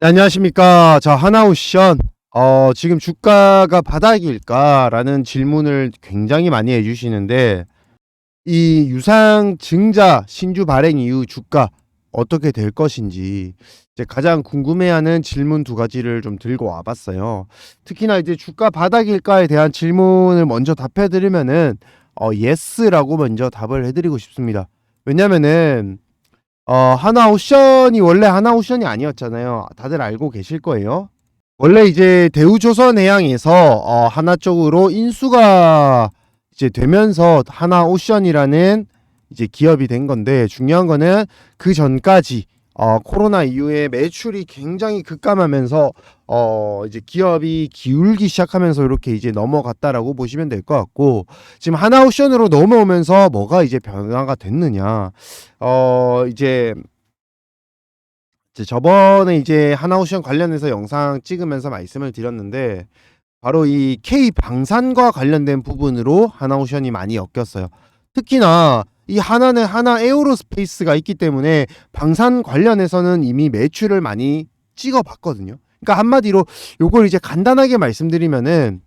네, 안녕하십니까. 저 하나오션. 어, 지금 주가가 바닥일까라는 질문을 굉장히 많이 해주시는데, 이 유상 증자 신주 발행 이후 주가 어떻게 될 것인지, 이제 가장 궁금해하는 질문 두 가지를 좀 들고 와봤어요. 특히나 이제 주가 바닥일까에 대한 질문을 먼저 답해드리면은, 어, 예스라고 먼저 답을 해드리고 싶습니다. 왜냐면은, 어, 하나오션이 원래 하나오션이 아니었잖아요. 다들 알고 계실 거예요. 원래 이제 대우조선 해양에서 어, 하나 쪽으로 인수가 이제 되면서 하나오션이라는 이제 기업이 된 건데 중요한 거는 그 전까지 어, 코로나 이후에 매출이 굉장히 급감하면서 어, 이제 기업이 기울기 시작하면서 이렇게 이제 넘어갔다라고 보시면 될 것 같고 지금 하나오션으로 넘어오면서 뭐가 이제 변화가 됐느냐 어 이제 저번에 이제 하나오션 관련해서 영상 찍으면서 말씀을 드렸는데 바로 이 K 방산과 관련된 부분으로 하나오션이 많이 엮였어요. 특히나 이 하나는 하나 에어로스페이스가 있기 때문에 방산 관련해서는 이미 매출을 많이 찍어봤거든요. 그러니까 한마디로 요걸 이제 간단하게 말씀드리면은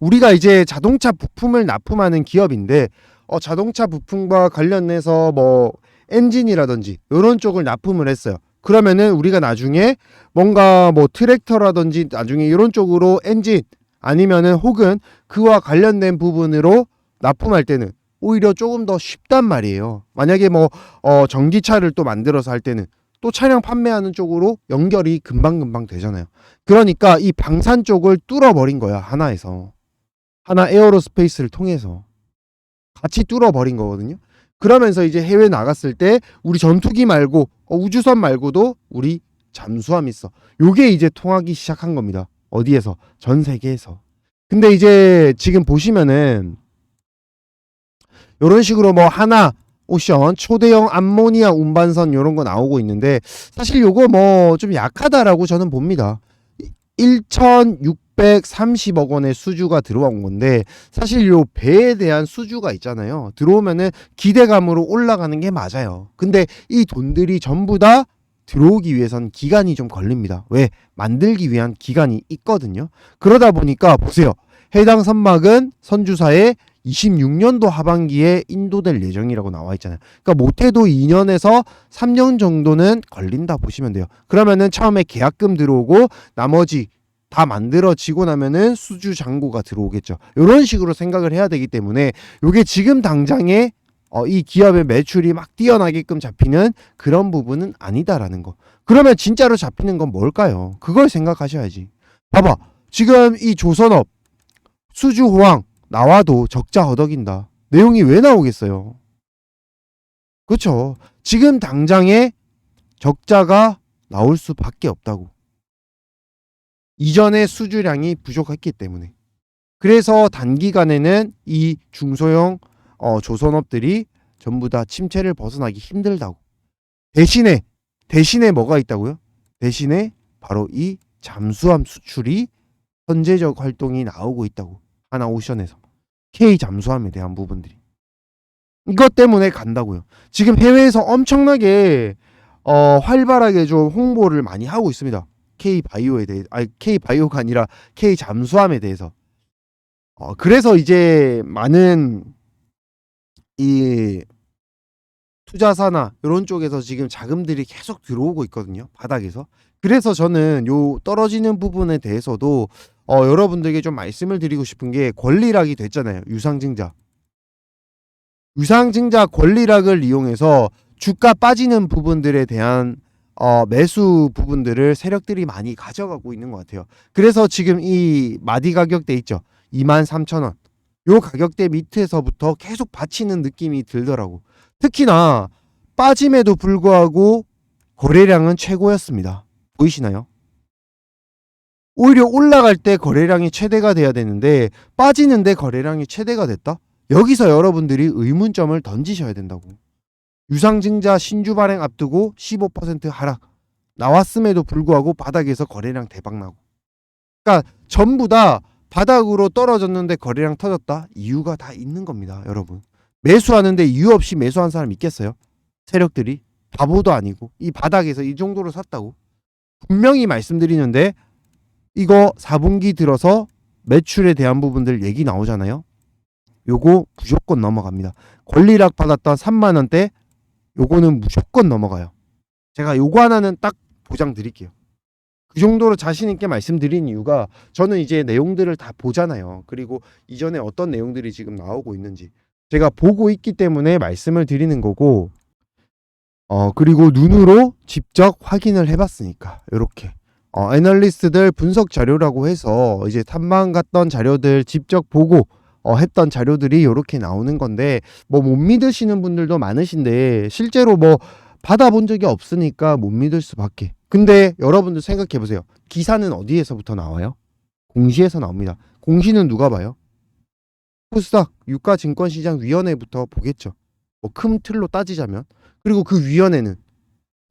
우리가 이제 자동차 부품을 납품하는 기업인데 어, 자동차 부품과 관련해서 뭐 엔진이라든지 이런 쪽을 납품을 했어요. 그러면은 우리가 나중에 뭔가 뭐 트랙터라든지 나중에 이런 쪽으로 엔진 아니면은 혹은 그와 관련된 부분으로 납품할 때는 오히려 조금 더 쉽단 말이에요. 만약에 뭐 어, 전기차를 또 만들어서 할 때는 또 차량 판매하는 쪽으로 연결이 금방금방 되잖아요. 그러니까 이 방산 쪽을 뚫어버린 거야 하나에서 하나 에어로스페이스를 통해서 같이 뚫어버린 거거든요. 그러면서 이제 해외 나갔을 때 우리 전투기 말고 어, 우주선 말고도 우리 잠수함 있어. 요게 이제 통하기 시작한 겁니다. 어디에서? 전 세계에서. 근데 이제 지금 보시면은 요런 식으로 뭐 하나 오션 초대형 암모니아 운반선 요런 거 나오고 있는데 사실 요거 뭐 좀 약하다라고 저는 봅니다. 1,630억 원의 수주가 들어온 건데 사실 요 배에 대한 수주가 있잖아요. 들어오면은 기대감으로 올라가는 게 맞아요. 근데 이 돈들이 전부 다 들어오기 위해선 기간이 좀 걸립니다. 왜? 만들기 위한 기간이 있거든요. 그러다 보니까 보세요. 해당 선막은 선주사에 26년도 하반기에 인도될 예정이라고 나와 있잖아요. 그러니까 못해도 2년에서 3년 정도는 걸린다 보시면 돼요. 그러면은 처음에 계약금 들어오고 나머지 다 만들어지고 나면은 수주 잔고가 들어오겠죠. 이런 식으로 생각을 해야 되기 때문에 이게 지금 당장에 어, 이 기업의 매출이 막 뛰어나게끔 잡히는 그런 부분은 아니다라는 거. 그러면 진짜로 잡히는 건 뭘까요? 그걸 생각하셔야지. 봐봐. 지금 이 조선업 수주 호황 나와도 적자 허덕인다. 내용이 왜 나오겠어요? 그렇죠. 지금 당장에 적자가 나올 수밖에 없다고. 이전의 수주량이 부족했기 때문에. 그래서 단기간에는 이 중소형 어, 조선업들이 전부 다 침체를 벗어나기 힘들다고. 대신에 대신에 뭐가 있다고요? 대신에 바로 이 잠수함 수출이 현재적 활동이 나오고 있다고. 하나 오션에서 K 잠수함에 대한 부분들이 이것 때문에 간다고요. 지금 해외에서 엄청나게 어, 활발하게 좀 홍보를 많이 하고 있습니다. K 바이오에 대해 아니 K 바이오가 아니라 K 잠수함에 대해서. 어, 그래서 이제 많은 이 투자사나 이런 쪽에서 지금 자금들이 계속 들어오고 있거든요. 바닥에서. 그래서 저는 요 떨어지는 부분에 대해서도 어, 여러분들에게 좀 말씀을 드리고 싶은 게 권리락이 됐잖아요. 유상증자. 유상증자 권리락을 이용해서 주가 빠지는 부분들에 대한 어, 매수 부분들을 세력들이 많이 가져가고 있는 것 같아요. 그래서 지금 이 마디 가격대 있죠. 23,000원. 요 가격대 밑에서부터 계속 받치는 느낌이 들더라고. 특히나 빠짐에도 불구하고 거래량은 최고였습니다. 보이시나요? 오히려 올라갈 때 거래량이 최대가 돼야 되는데 빠지는데 거래량이 최대가 됐다? 여기서 여러분들이 의문점을 던지셔야 된다고. 유상증자 신주 발행 앞두고 15% 하락. 나왔음에도 불구하고 바닥에서 거래량 대박 나고. 그러니까 전부 다 바닥으로 떨어졌는데 거래량 터졌다? 이유가 다 있는 겁니다, 여러분. 매수하는데 이유 없이 매수한 사람 있겠어요? 세력들이 바보도 아니고 이 바닥에서 이 정도로 샀다고 분명히 말씀드리는데 이거 4분기 들어서 매출에 대한 부분들 얘기 나오잖아요. 요거 무조건 넘어갑니다. 권리락 받았던 3만 원대 요거는 무조건 넘어가요. 제가 요거 하나는 딱 보장 드릴게요. 그 정도로 자신 있게 말씀드린 이유가 저는 이제 내용들을 다 보잖아요. 그리고 이전에 어떤 내용들이 지금 나오고 있는지 제가 보고 있기 때문에 말씀을 드리는 거고 어 그리고 눈으로 직접 확인을 해봤으니까 이렇게 어, 애널리스트들 분석 자료라고 해서 이제 탐방 갔던 자료들 직접 보고 어, 했던 자료들이 이렇게 나오는 건데 뭐 못 믿으시는 분들도 많으신데 실제로 뭐 받아본 적이 없으니까 못 믿을 수밖에. 근데 여러분들 생각해 보세요. 기사는 어디에서부터 나와요? 공시에서 나옵니다. 공시는 누가 봐요? 코스닥 유가증권시장위원회부터 보겠죠. 뭐 큰 틀로 따지자면 그리고 그 위원회는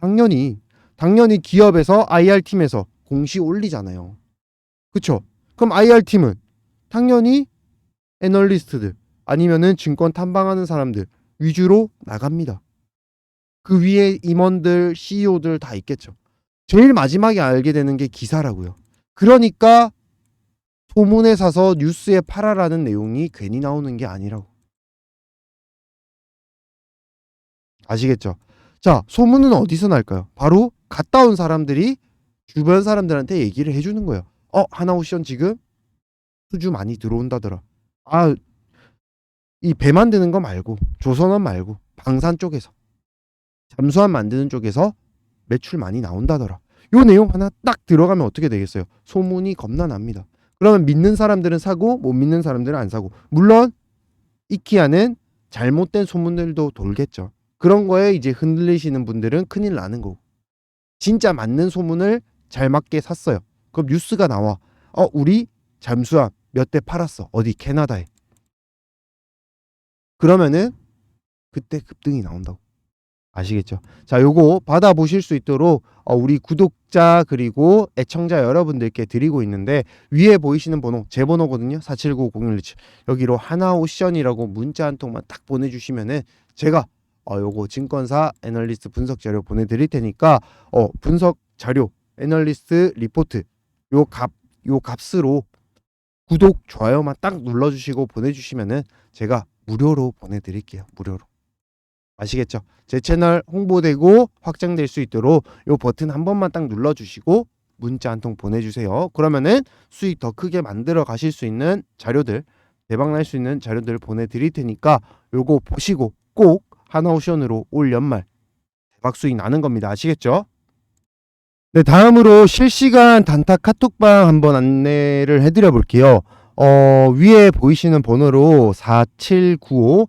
당연히 당연히 기업에서 IR 팀에서 공시 올리잖아요. 그쵸? 그럼 IR 팀은 당연히 애널리스트들 아니면은 증권 탐방하는 사람들 위주로 나갑니다. 그 위에 임원들, CEO들 다 있겠죠. 제일 마지막에 알게 되는 게 기사라고요. 그러니까 소문에 사서 뉴스에 팔아라는 내용이 괜히 나오는 게 아니라고. 아시겠죠? 자, 소문은 어디서 날까요? 바로 갔다 온 사람들이 주변 사람들한테 얘기를 해주는 거예요. 어, 하나오션 지금 수주 많이 들어온다더라. 아, 이 배 만드는 거 말고 조선업 말고 방산 쪽에서 잠수함 만드는 쪽에서 매출 많이 나온다더라. 요 내용 하나 딱 들어가면 어떻게 되겠어요? 소문이 겁나 납니다. 그러면 믿는 사람들은 사고 못 믿는 사람들은 안 사고 물론 이키아는 잘못된 소문들도 돌겠죠. 그런 거에 이제 흔들리시는 분들은 큰일 나는 거고 진짜 맞는 소문을 잘 맞게 샀어요. 그럼 뉴스가 나와. 어 우리 잠수함 몇 대 팔았어. 어디 캐나다에. 그러면은 그때 급등이 나온다고. 아시겠죠? 자, 요거 받아보실 수 있도록 어, 우리 구독자 그리고 애청자 여러분들께 드리고 있는데 위에 보이시는 번호 제 번호거든요. 4790127 여기로 하나 오션이라고 문자 한 통만 딱 보내주시면은 제가 어, 요거 증권사 애널리스트 분석 자료 보내드릴 테니까 어, 분석 자료 애널리스트 리포트 요 값 요 값으로 구독 좋아요만 딱 눌러주시고 보내주시면은 제가 무료로 보내드릴게요. 무료로. 아시겠죠? 제 채널 홍보되고 확장될 수 있도록 요 버튼 한 번만 딱 눌러주시고 문자 한 통 보내주세요. 그러면은 수익 더 크게 만들어 가실 수 있는 자료들 대박 날 수 있는 자료들 보내드릴 테니까 요거 보시고 꼭 하나오션으로 올 연말 대박 수익 나는 겁니다. 아시겠죠? 네, 다음으로 실시간 단타 카톡방 한번 안내를 해드려 볼게요. 어, 위에 보이시는 번호로 4795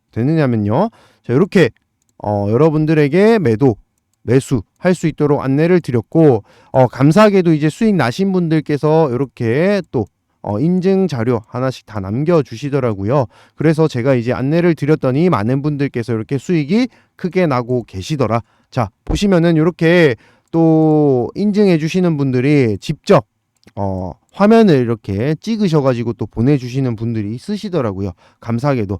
되느냐면요. 자, 이렇게 어, 여러분들에게 매도 매수 할 수 있도록 안내를 드렸고 어, 감사하게도 이제 수익 나신 분들께서 이렇게 또 어, 인증 자료 하나씩 다 남겨 주시더라고요. 그래서 제가 이제 안내를 드렸더니 많은 분들께서 이렇게 수익이 크게 나고 계시더라. 자, 보시면은 이렇게 또 인증해 주시는 분들이 직접 어, 화면을 이렇게 찍으셔 가지고 또 보내 주시는 분들이 있으시더라고요. 감사하게도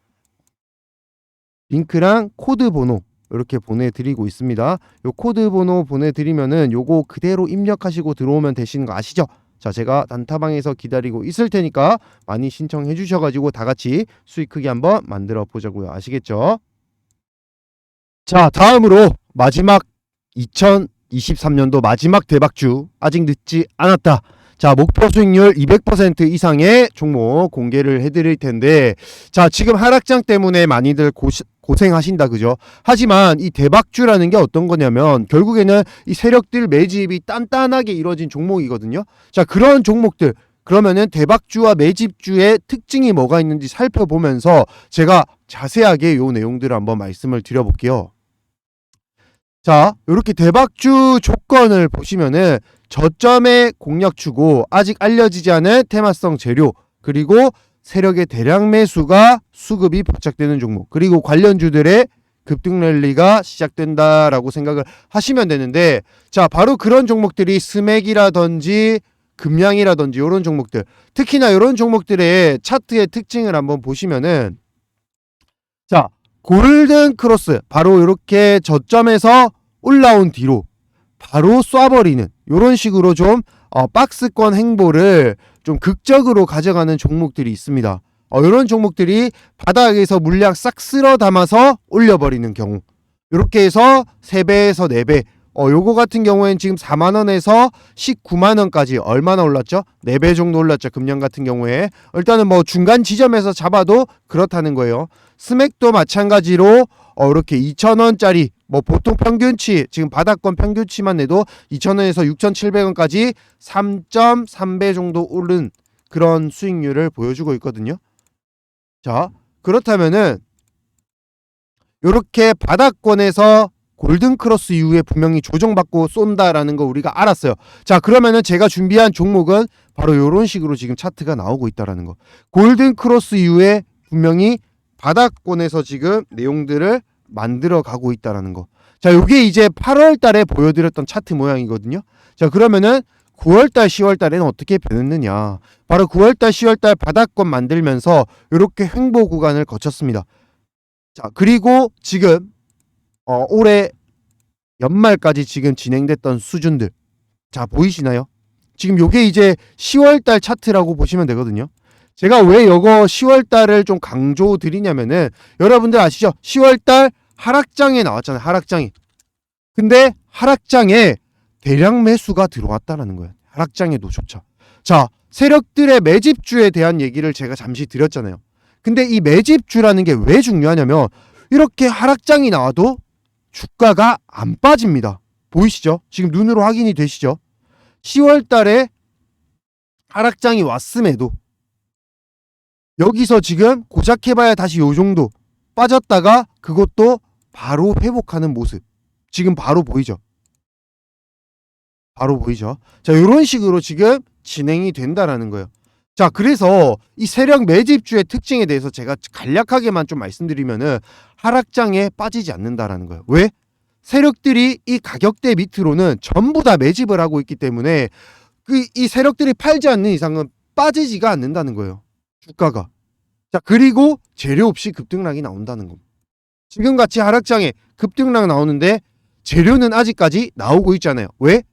링크랑 코드 번호 이렇게 보내드리고 있습니다. 요 코드 번호 보내드리면은 요거 그대로 입력하시고 들어오면 되시는 거 아시죠? 자, 제가 단타방에서 기다리고 있을 테니까 많이 신청해 주셔가지고 다 같이 수익 크게 한번 만들어 보자고요. 아시겠죠? 자, 다음으로 마지막 2023년도 마지막 대박주 아직 늦지 않았다. 자, 목표 수익률 200% 이상의 종목 공개를 해드릴 텐데, 자, 지금 하락장 때문에 많이들 고, 고생하신다, 그죠? 하지만 이 대박주라는 게 어떤 거냐면, 결국에는 이 세력들 매집이 단단하게 이루어진 종목이거든요. 자, 그런 종목들, 그러면은 대박주와 매집주의 특징이 뭐가 있는지 살펴보면서 제가 자세하게 요 내용들을 한번 말씀을 드려볼게요. 자, 이렇게 대박주 조건을 보시면은 저점의 공략주고 아직 알려지지 않은 테마성 재료 그리고 세력의 대량 매수가 수급이 포착되는 종목 그리고 관련주들의 급등 랠리가 시작된다라고 생각을 하시면 되는데 자 바로 그런 종목들이 스맥이라든지 금양이라든지 이런 종목들 특히나 이런 종목들의 차트의 특징을 한번 보시면은 자 골든 크로스 바로 이렇게 저점에서 올라온 뒤로 바로 쏴버리는 이런 식으로 좀 어, 박스권 행보를 좀 극적으로 가져가는 종목들이 있습니다. 어, 이런 종목들이 바닥에서 물약 싹 쓸어 담아서 올려버리는 경우 이렇게 해서 3배에서 4배 어, 요거 같은 경우에는 지금 4만원에서 19만원까지 얼마나 올랐죠? 4배 정도 올랐죠. 금년 같은 경우에. 일단은 뭐 중간 지점에서 잡아도 그렇다는 거예요. 스맥도 마찬가지로 어, 이렇게 2,000원짜리 뭐 보통 평균치 지금 바닥권 평균치만 내도 2,000원에서 6,700원까지 3.3배 정도 오른 그런 수익률을 보여주고 있거든요. 자, 그렇다면은 이렇게 바닥권에서 골든 크로스 이후에 분명히 조정받고 쏜다라는 거 우리가 알았어요. 자, 그러면은 제가 준비한 종목은 바로 이런 식으로 지금 차트가 나오고 있다라는 거. 골든 크로스 이후에 분명히 바닥권에서 지금 내용들을 만들어 가고 있다라는 거. 자, 요게 이제 8월 달에 보여드렸던 차트 모양이거든요. 자, 그러면은 9월 달, 10월 달에는 어떻게 변했느냐. 바로 9월 달, 10월 달 바닥권 만들면서 이렇게 횡보 구간을 거쳤습니다. 자, 그리고 지금 어, 올해 연말까지 지금 진행됐던 수준들. 자, 보이시나요? 지금 요게 이제 10월 달 차트라고 보시면 되거든요. 제가 왜 이거 10월 달을 좀 강조 드리냐면은 여러분들 아시죠? 10월 달 하락장에 나왔잖아요. 하락장이. 근데 하락장에 대량 매수가 들어왔다라는 거예요. 하락장에도조차. 자, 세력들의 매집주에 대한 얘기를 제가 잠시 드렸잖아요. 근데 이 매집주라는 게 왜 중요하냐면 이렇게 하락장이 나와도 주가가 안 빠집니다. 보이시죠? 지금 눈으로 확인이 되시죠? 10월 달에 하락장이 왔음에도 여기서 지금 고작 해봐야 다시 요 정도 빠졌다가 그것도 바로 회복하는 모습. 지금 바로 보이죠? 바로 보이죠? 자, 이런 식으로 지금 진행이 된다라는 거예요. 자, 그래서 이 세력 매집주의 특징에 대해서 제가 간략하게만 좀 말씀드리면은 하락장에 빠지지 않는다라는 거예요. 왜? 세력들이 이 가격대 밑으로는 전부 다 매집을 하고 있기 때문에 그 이 세력들이 팔지 않는 이상은 빠지지가 않는다는 거예요. 주가가. 자, 그리고 재료 없이 급등락이 나온다는 겁니다. 지금 같이 하락장에 급등락 나오는데 재료는 아직까지 나오고 있잖아요. 왜?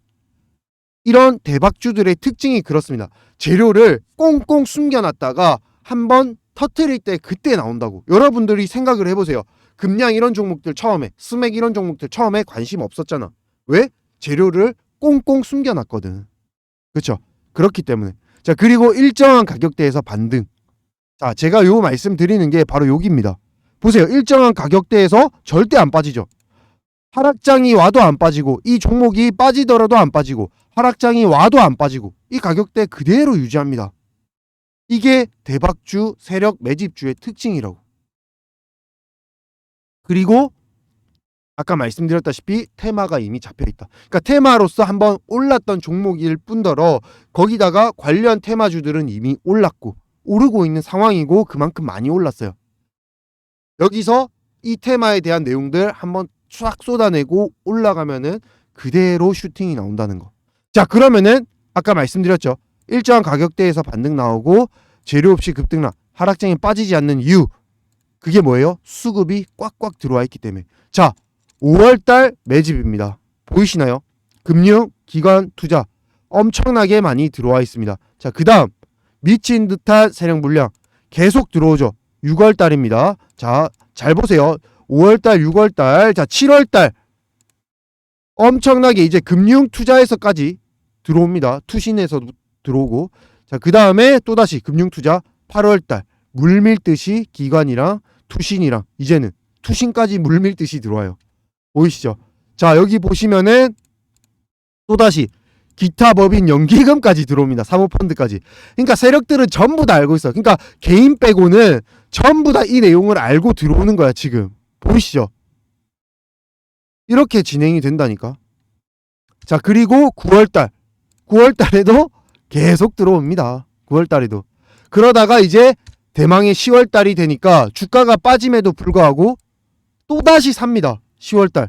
이런 대박주들의 특징이 그렇습니다. 재료를 꽁꽁 숨겨놨다가 한번 터트릴 때 그때 나온다고. 여러분들이 생각을 해보세요. 금량 이런 종목들 처음에, 스맥 이런 종목들 처음에 관심 없었잖아. 왜? 재료를 꽁꽁 숨겨놨거든. 그렇죠? 그렇기 때문에. 자, 그리고 일정한 가격대에서 반등. 자, 제가 요 말씀 드리는 게 바로 여기입니다. 보세요. 일정한 가격대에서 절대 안 빠지죠. 하락장이 와도 안 빠지고 이 종목이 빠지더라도 안 빠지고 하락장이 와도 안 빠지고 이 가격대 그대로 유지합니다. 이게 대박주 세력 매집주의 특징이라고. 그리고 아까 말씀드렸다시피 테마가 이미 잡혀 있다. 그러니까 테마로서 한번 올랐던 종목일 뿐더러 거기다가 관련 테마주들은 이미 올랐고 오르고 있는 상황이고 그만큼 많이 올랐어요. 여기서 이 테마에 대한 내용들 한번 쫙 쏟아내고 올라가면은 그대로 슈팅이 나온다는 거. 자, 그러면은 아까 말씀드렸죠. 일정한 가격대에서 반등 나오고 재료 없이 급등락, 하락장에 빠지지 않는 이유. 그게 뭐예요? 수급이 꽉꽉 들어와 있기 때문에. 자, 5월 달 매집입니다. 보이시나요? 금융, 기관, 투자 엄청나게 많이 들어와 있습니다. 자, 그 다음 미친 듯한 세력 물량 계속 들어오죠. 6월 달입니다. 자, 잘 보세요. 5월 달, 6월 달, 자, 7월 달 엄청나게 이제 금융 투자에서까지 들어옵니다. 투신에서 들어오고 자 그 다음에 또다시 금융 투자 8월달 물밀듯이 기관이랑 투신이랑 이제는 투신까지 물밀듯이 들어와요 보이시죠 자 여기 보시면은 또다시 기타 법인 연기금까지 들어옵니다. 사모펀드까지. 그러니까 세력들은 전부 다 알고 있어. 그러니까 개인 빼고는 전부 다 이 내용을 알고 들어오는 거야 지금. 보이시죠? 이렇게 진행이 된다니까. 자 그리고 9월달. 9월달에도 계속 들어옵니다. 9월달에도. 그러다가 이제 대망의 10월달이 되니까 주가가 빠짐에도 불구하고 또다시 삽니다. 10월달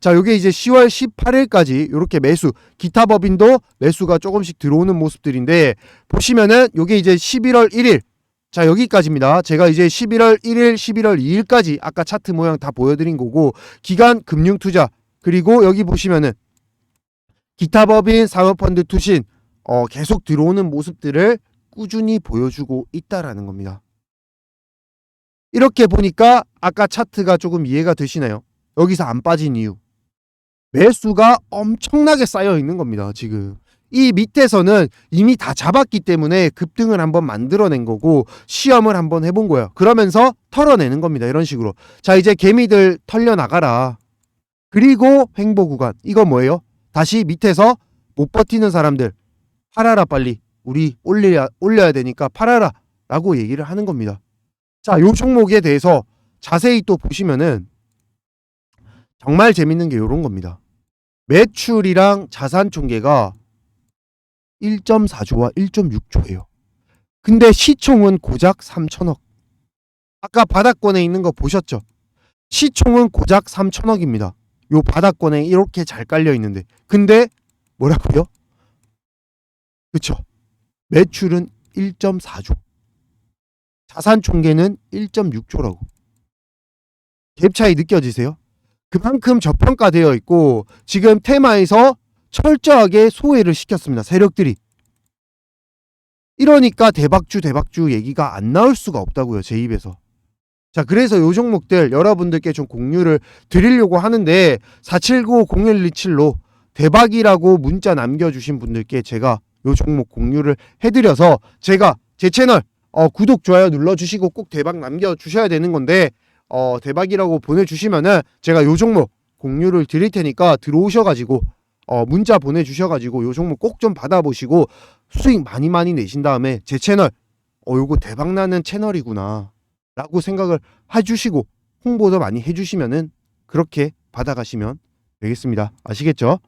자 요게 이제 10월 18일까지 이렇게 매수 기타 법인도 매수가 조금씩 들어오는 모습들인데 보시면은 요게 이제 11월 1일 자 여기까지입니다 제가 이제 11월 1일 11월 2일까지 아까 차트 모양 다 보여드린 거고 기간 금융투자 그리고 여기 보시면은 기타 법인 사모펀드 투신 어, 계속 들어오는 모습들을 꾸준히 보여주고 있다라는 겁니다. 이렇게 보니까 아까 차트가 조금 이해가 되시나요? 여기서 안 빠진 이유. 매수가 엄청나게 쌓여 있는 겁니다, 지금. 이 밑에서는 이미 다 잡았기 때문에 급등을 한번 만들어낸 거고 시험을 한번 해본 거예요. 그러면서 털어내는 겁니다. 이런 식으로. 자, 이제 개미들 털려 나가라. 그리고 횡보 구간. 이거 뭐예요? 다시 밑에서 못 버티는 사람들 팔아라 빨리. 우리 올려야 올려야 되니까 팔아라. 라고 얘기를 하는 겁니다. 자, 요 종목에 대해서 자세히 또 보시면은 정말 재밌는 게 요런 겁니다. 매출이랑 자산 총계가 1.4조와 1.6조예요. 근데 시총은 고작 3천억. 아까 바닥권에 있는 거 보셨죠? 시총은 고작 3천억입니다. 요 바닥권에 이렇게 잘 깔려 있는데. 근데 뭐라고요? 그쵸? 매출은 1.4조. 자산 총계는 1.6조라고. 갭 차이 느껴지세요? 그만큼 저평가되어 있고 지금 테마에서 철저하게 소외를 시켰습니다. 세력들이. 이러니까 대박주 대박주 얘기가 안 나올 수가 없다고요. 제 입에서. 자, 그래서 요 종목들 여러분들께 좀 공유를 드리려고 하는데 479-0127로 대박이라고 문자 남겨주신 분들께 제가 요 종목 공유를 해드려서 제가 제 채널 어, 구독 좋아요 눌러주시고 꼭 대박 남겨주셔야 되는 건데 어, 대박이라고 보내주시면은 제가 요 종목 공유를 드릴 테니까 들어오셔가지고 어, 문자 보내주셔가지고 요 종목 꼭 좀 받아보시고 수익 많이 많이 내신 다음에 제 채널 어 요거 대박 나는 채널이구나 라고 생각을 해주시고 홍보도 많이 해주시면은 그렇게 받아가시면 되겠습니다 아시겠죠?